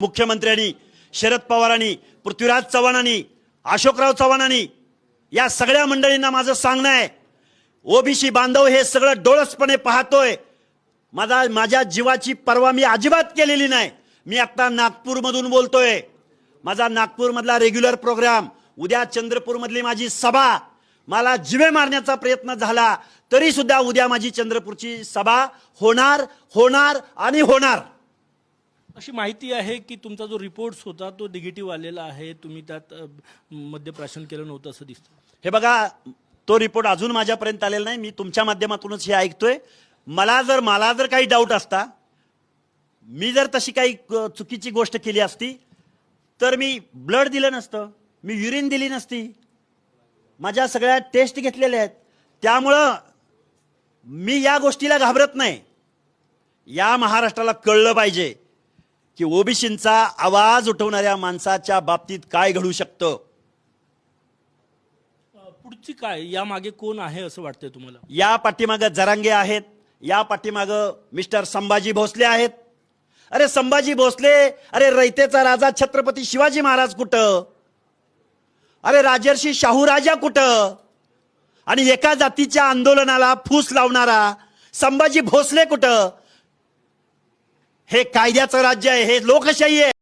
मुख्यमंत्र्यांनी शरद पवारांनी पृथ्वीराज चव्हाणांनी अशोकराव चव्हाणांनी या सगळ्या मंडळींना माझं सांगणं आहे. ओबीसी बांधव हे सगळं डोळसपणे पाहतोय. माझा माझ्या जीवाची पर्वा मी अजिबात केलेली नाही. मी आता नागपूरमधून बोलतोय. माझा नागपूरमधला रेग्युलर प्रोग्राम उद्या चंद्रपूरमधली माझी सभा मला जिवे मारण्याचा प्रयत्न झाला तरी सुद्धा उद्या माझी चंद्रपूरची सभा होणार होणार आणि होणार. अशी माहिती आहे की तुमचा जो रिपोर्ट होता तो निगेटिव्ह आलेला आहे. तुम्ही त्यात मद्यप्राशन केलं नव्हतं असं दिसतं. हे बघा तो रिपोर्ट अजून माझ्यापर्यंत आलेला नाही. मी तुमच्या माध्यमातूनच हे ऐकतोय. मला जर मला जर काही डाऊट असता मी जर तशी काही चुकीची गोष्ट केली असती तर मी ब्लड दिलं नसतं. मी युरिन दिली नसती. माझ्या सगळ्या टेस्ट घेतलेल्या आहेत. त्यामुळं मी या गोष्टीला घाबरत नाही. या महाराष्ट्राला कळलं पाहिजे. की ओबीसींचा आवाज उठवणाऱ्या माणसाच्या बाबतीत काय घडू शकतं? पुढची काय? या मागे कोण आहे असं वाटतंय तुम्हाला? या पाठीमागं जरांगे आहेत. या पाठीमागं मिस्टर संभाजी भोसले आहेत. अरे संभाजी भोसले अरे रयतेचा राजा छत्रपती शिवाजी महाराज कुठं? अरे राजर्षी शाहू राजा कुठं? आणि एका जातीच्या आंदोलनाला फूस लावणारा संभाजी भोसले कुठं? हे कायद्याचं राज्य आहे हे लोकशाही आहे.